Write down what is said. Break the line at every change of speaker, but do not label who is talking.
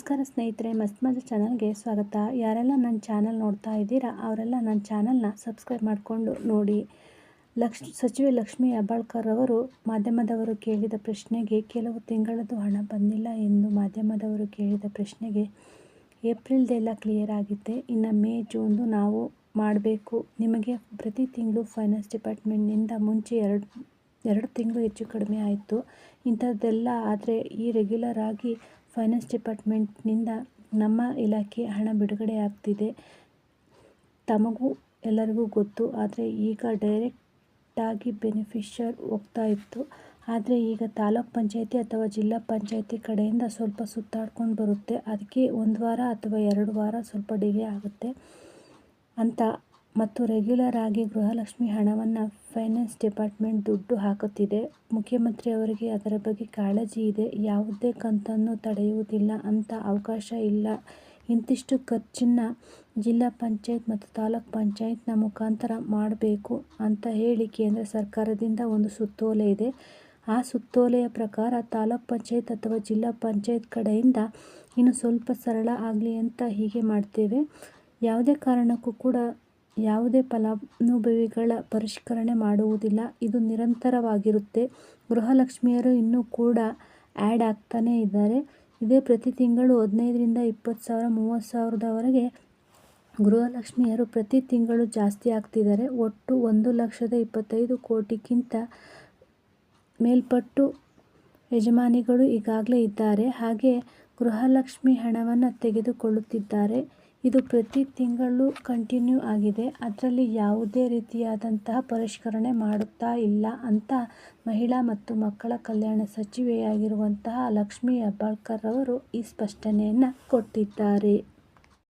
ನಮಸ್ಕಾರ ಸ್ನೇಹಿತರೆ, ಮಸ್ತ್ ಮಜಾ ಚಾನಲ್ಗೆ ಸ್ವಾಗತ. ಯಾರೆಲ್ಲ ನನ್ನ ಚಾನಲ್ ನೋಡ್ತಾ ಇದ್ದೀರಾ, ಅವರೆಲ್ಲ ನನ್ನ ಚಾನಲ್ನ ಸಬ್ಸ್ಕ್ರೈಬ್ ಮಾಡಿಕೊಂಡು ನೋಡಿ. ಲಕ್ಷ್, ಸಚಿವೆ ಲಕ್ಷ್ಮಿ ಹೆಬ್ಬಾಳ್ಕರ್ ಅವರು ಮಾಧ್ಯಮದವರು ಕೇಳಿದ ಪ್ರಶ್ನೆಗೆ ಕೆಲವು ತಿಂಗಳದ್ದು ಹಣ ಬಂದಿಲ್ಲ ಎಂದು ಮಾಧ್ಯಮದವರು ಕೇಳಿದ ಪ್ರಶ್ನೆಗೆ ಏಪ್ರಿಲ್ದೆಲ್ಲ ಕ್ಲಿಯರ್ ಆಗಿದೆ ಇನ್ನು ಮೇ, ಜೂನ್ದು ನಾವು ಮಾಡಬೇಕು. ನಿಮಗೆ ಪ್ರತಿ ತಿಂಗಳು ಫೈನಾನ್ಸ್ ಡಿಪಾರ್ಟ್ಮೆಂಟ್ನಿಂದ ಮುಂಚೆ ಎರಡು ಎರಡು ತಿಂಗಳು ಹೆಚ್ಚು ಕಡಿಮೆ ಆಯಿತು. ಇಂಥದ್ದೆಲ್ಲ ಆದರೆ ಈ ರೆಗ್ಯುಲರ್ ಆಗಿ ಫೈನಾನ್ಸ್ ಡಿಪಾರ್ಟ್ಮೆಂಟ್ನಿಂದ ನಮ್ಮ ಇಲಾಖೆ ಹಣ ಬಿಡುಗಡೆ ಆಗ್ತಿದೆ. ತಮಗೂ ಎಲ್ಲರಿಗೂ ಗೊತ್ತು. ಆದರೆ ಈಗ ಡೈರೆಕ್ಟಾಗಿ ಬೆನಿಫಿಷರ್ ಹೋಗ್ತಾ ಇತ್ತು. ಆದರೆ ಈಗ ತಾಲೂಕ್ ಪಂಚಾಯತಿ ಅಥವಾ ಜಿಲ್ಲಾ ಪಂಚಾಯತಿ ಕಡೆಯಿಂದ ಸ್ವಲ್ಪ ಸುತ್ತಾಡ್ಕೊಂಡು ಬರುತ್ತೆ. ಅದಕ್ಕೆ ಒಂದು ವಾರ ಅಥವಾ ಎರಡು ವಾರ ಸ್ವಲ್ಪ ಡಿಲೇ ಆಗುತ್ತೆ ಅಂತ ಮತ್ತು ರೆಗ್ಯುಲರ್ ಆಗಿ ಗೃಹಲಕ್ಷ್ಮಿ ಹಣವನ್ನು ಫೈನಾನ್ಸ್ ಡಿಪಾರ್ಟ್ಮೆಂಟ್ ದುಡ್ಡು ಹಾಕುತ್ತಿದೆ. ಮುಖ್ಯಮಂತ್ರಿ ಅವರಿಗೆ ಅದರ ಬಗ್ಗೆ ಕಾಳಜಿ ಇದೆ. ಯಾವುದೇ ಕಂತನ್ನು ತಡೆಯುವುದಿಲ್ಲ ಅಂತ ಅವಕಾಶ ಇಲ್ಲ. ಇಂತಿಷ್ಟು ಖರ್ಚನ್ನು ಜಿಲ್ಲಾ ಪಂಚಾಯತ್ ಮತ್ತು ತಾಲೂಕ್ ಪಂಚಾಯತ್ನ ಮುಖಾಂತರ ಮಾಡಬೇಕು ಅಂತ ಹೇಳಿ ಕೇಂದ್ರ ಸರ್ಕಾರದಿಂದ ಒಂದು ಸುತ್ತೋಲೆ ಇದೆ. ಆ ಸುತ್ತೋಲೆಯ ಪ್ರಕಾರ ತಾಲೂಕ್ ಪಂಚಾಯತ್ ಅಥವಾ ಜಿಲ್ಲಾ ಪಂಚಾಯತ್ ಕಡೆಯಿಂದ ಇನ್ನು ಸ್ವಲ್ಪ ಸರಳ ಆಗಲಿ ಅಂತ ಹೀಗೆ ಮಾಡ್ತೇವೆ. ಯಾವುದೇ ಕಾರಣಕ್ಕೂ ಕೂಡ ಯಾವುದೇ ಫಲಾನುಭವಿಗಳ ಪರಿಷ್ಕರಣೆ ಮಾಡುವುದಿಲ್ಲ. ಇದು ನಿರಂತರವಾಗಿರುತ್ತೆ. ಗೃಹಲಕ್ಷ್ಮಿಯರು ಇನ್ನೂ ಕೂಡ ಆ್ಯಡ್ ಆಗ್ತಾನೇ ಇದ್ದಾರೆ. ಇದೇ ಪ್ರತಿ ತಿಂಗಳು ಹದಿನೈದರಿಂದ ಇಪ್ಪತ್ತು ಸಾವಿರ, ಮೂವತ್ತು ಸಾವಿರದವರೆಗೆ ಗೃಹಲಕ್ಷ್ಮಿಯರು ಪ್ರತಿ ತಿಂಗಳು ಜಾಸ್ತಿ ಆಗ್ತಿದ್ದಾರೆ. ಒಟ್ಟು ಒಂದು ಲಕ್ಷದ ಇಪ್ಪತ್ತೈದು ಕೋಟಿಗಿಂತ ಮೇಲ್ಪಟ್ಟು ಯಜಮಾನಿಗಳು ಈಗಾಗಲೇ ಇದ್ದಾರೆ. ಹಾಗೆ ಗೃಹಲಕ್ಷ್ಮಿ ಹಣವನ್ನು ತೆಗೆದುಕೊಳ್ಳುತ್ತಿದ್ದಾರೆ. ಇದು ಪ್ರತಿ ತಿಂಗಳು ಕಂಟಿನ್ಯೂ ಆಗಿದೆ. ಅದರಲ್ಲಿ ಯಾವುದೇ ರೀತಿಯಾದಂತಹ ಪರಿಷ್ಕರಣೆ ಮಾಡುತ್ತಾ ಇಲ್ಲ ಅಂತ ಮಹಿಳಾ ಮತ್ತು ಮಕ್ಕಳ ಕಲ್ಯಾಣ ಸಚಿವೆಯಾಗಿರುವಂತಹ ಲಕ್ಷ್ಮೀ ಹೆಬ್ಬಾಳ್ಕರ್ ಅವರು ಈ ಸ್ಪಷ್ಟನೆಯನ್ನು ಕೊಟ್ಟಿದ್ದಾರೆ.